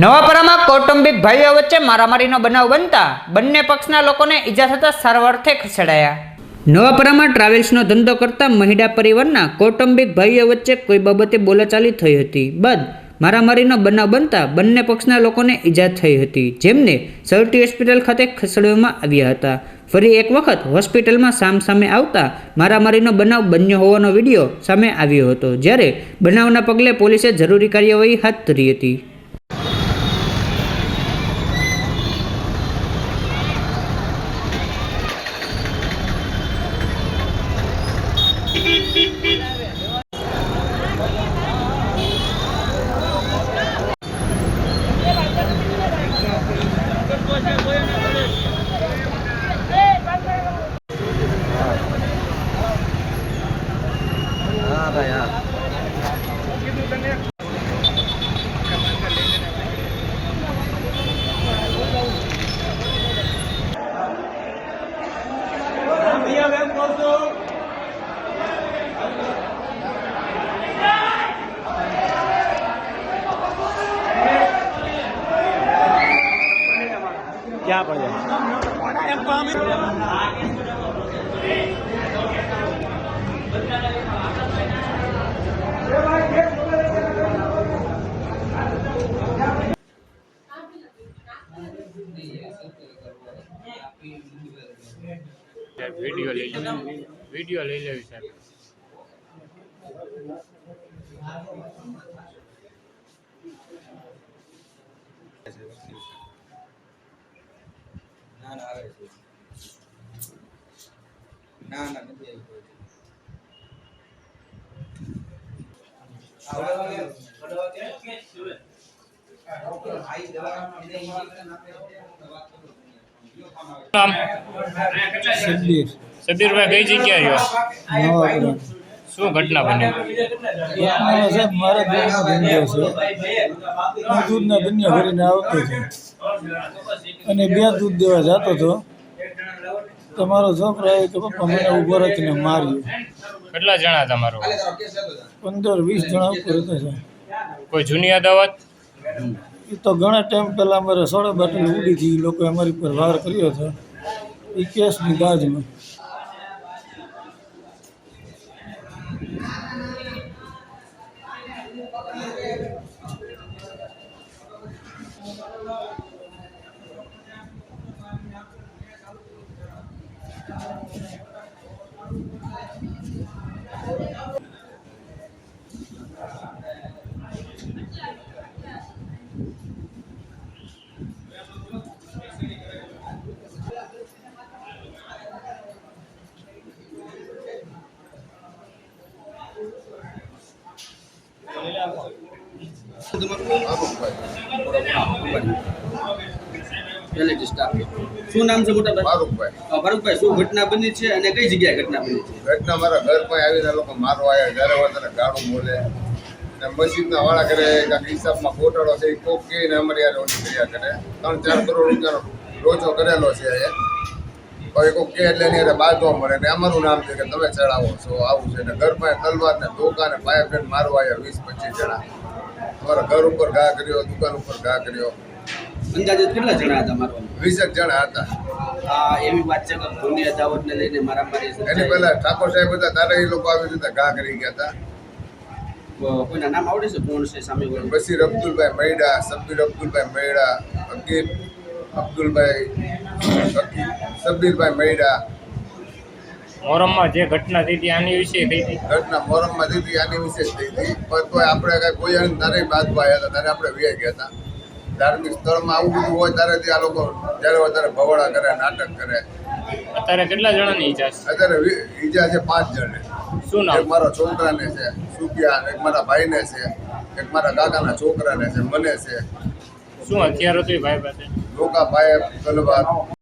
નવાપરામાં કૌટુંબિક ભાઈઓ વચ્ચે મારામારીનો બનાવ બનતા બંને પક્ષના લોકોને ઈજા થતા સારવારથી ખસેડાયા. નવાપરામાં ટ્રાવેલ્સનો ધંધો કરતા મહિડા પરિવારના કૌટુંબિક ભાઈઓ વચ્ચે કોઈ બાબતે બોલાચાલી થઈ હતી. બાદ મારામારીનો બનાવ બનતા બંને પક્ષના લોકોને ઈજા થઈ હતી, જેમને સરટી હોસ્પિટલ ખાતે ખસેડવામાં આવ્યા હતા. ફરી એક વખત હોસ્પિટલમાં સામસામે આવતા મારામારીનો બનાવ બન્યો હોવાનો વીડિયો સામે આવ્યો હતો, જ્યારે બનાવના પગલે પોલીસે જરૂરી કાર્યવાહી હાથ ધરી હતી હા ભાઈ હા ક્યાં પડે લેવી વીડિયો લઈ લેવી સાહેબ ના ના આવે છે ના ના નથી આવી કોઈ. સબીરભાઈ કઈ જગ્યાએ રહ્યો શું ઘટના બની? મારા સાહેબ મારા દૂધનો ધંધો છે. હું દૂધના ધંધા ભરીને આવતો હતો. અને બે દૂધ દેવા જતો હતો. તો મારો છોકરો આવ્યો કે પપ્પા મને ઊભો રાખીને માર્યો. કેટલા જણા તમારો? પંદર વીસ જણા ઉપર હતા સાહેબ. કોઈ જૂની અદાવત? એ તો ઘણા ટાઈમ પહેલાં અમારે સોડા બાટલ ઉડી હતી એ લોકોએ અમારી પર વાર કર્યો હતો. એ કેસની દાજમાં Gracias. પહેલેથી સ્ટાફ શું નામ છે મોટા ભાઈ? ફારૂકભાઈ. ફારૂકભાઈ શું ઘટના બની છે અને કઈ જગ્યાએ ઘટના બની છે? ઘટના મારા ઘર આવીને લોકો મારવા આવ્યા જ્યારે વધારે ગાળું બોલે અને મસ્જિદના વાળા કરે કાંઈક હિસાબમાં ગોટાળો છે એ કોક કહીને અમારી યાર ઓછી કર્યા કરે. ત્રણ ચાર કરોડ રૂપિયાનો રોજો કરેલો છે એ. હવે કોક કે એટલે એની બાંધવા મળે. ને અમારું નામ છે કે તમે ચડાવો છો આવું છે. ને ઘર પાસે તલવાર ને ધોકા ને પાયા ફેન મારવા આવ્યા વીસ પચીસ જણા. અમારા ઘર ઉપર ઘા કર્યો દુકાન ઉપર ઘા કર્યો. અંદાજે કેટલા જણા હતા મારવામાં વીસેક જણા હતા. આ એવી વાત છે કે ભૂલી અદાવતને લઈને મારામારી એની સર્જાઈ. પહેલા ઠાકોર સાહેબ હતા ત્યારે એ લોકો આવી જતા ઘા કરી ગયા હતા. કોઈના નામ આવડે છે કોણ છે સામે? બશીર અબ્દુલભાઈ મૈડા સબ્બીર અબ્દુલભાઈ મૈડા અકીબ અબ્દુલભાઈ સબ્બીરભાઈ મૈડા. મોરમમાં જે ઘટના થઈ હતી આની વિશે થઈ હતી? ઘટના મોરમમાં દીધી આની વિશે જ થઈ હતી. પણ તોય આપણે કાંઈ કોઈ આને તારે બાદ આવ્યા હતા ત્યારે આપણે વ્યાઈ ગયા હતા. ધાર્મિક સ્થળમાં આવું બધું હોય ત્યારે ત્યાં લોકો જ્યારે વધારે ભવાડા કરે નાટક કરે. અત્યારે કેટલા જણાની ઈજા છે? અત્યારે ઈજા છે પાંચ જણને. શું એક નામ મારા છોકરાને છે સુપિયા એક મારા ભાઈને છે એક મારા કાકાના છોકરાને છે મને છે. શું હથિયાર હતું ભાઈ પાસે? લોકા ભાઈ તલવાર.